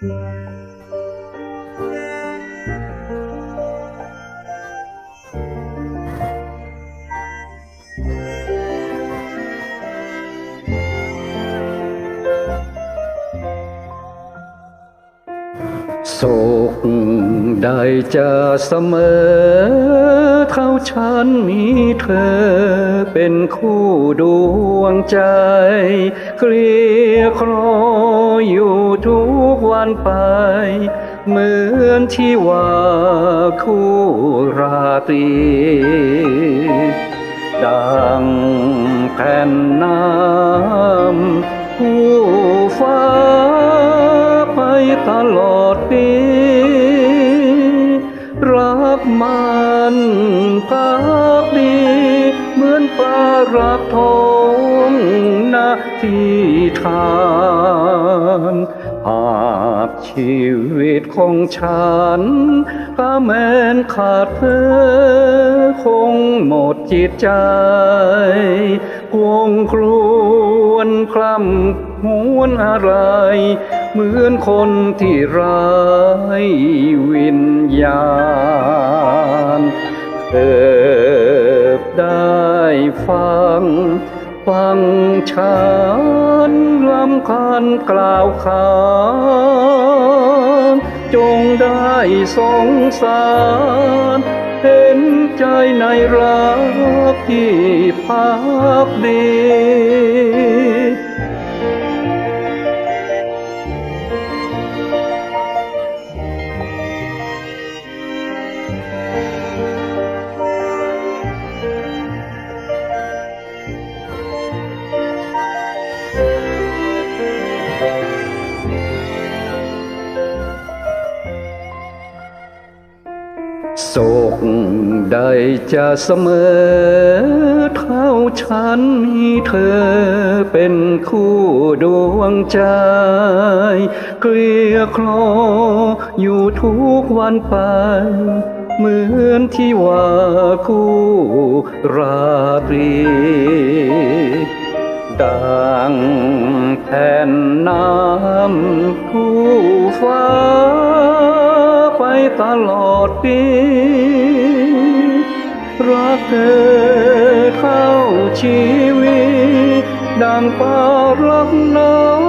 สุขได้จะเสมอ เท่าฉันมีเธอ เป็นคู่ดวงใจเกลียครอง อยู่ทุกวันไป เหมือนที่ว่าคู่ราตรีดังแผ่นน้ำผู้ฟ้าไปตลอดปี รักมันพักดีเหมือนปลารักทองนาที่ทา หากชีวิตของฉันก็แม้นขาดเธอ คงหมดจิตใจวงครวนคลำหวนอะไร เหมือนคนที่ไร้วิญญาณเกิดได้ฟัง ฟังฉันลำคาญกล่าวขานจงได้สงสารเห็นใจในรักที่พักดี สุขใดจะเสมอ เท่าฉันมีเธอเป็นคู่ดวงใจเกลียคลออยู่ทุกวันไป เหมือนที่ว่าคู่ราตรีดังแผ่นน้ำคู่ฟ้าไปตลอด ปี รักเธอเข้าชีวิตดังปารักน้อง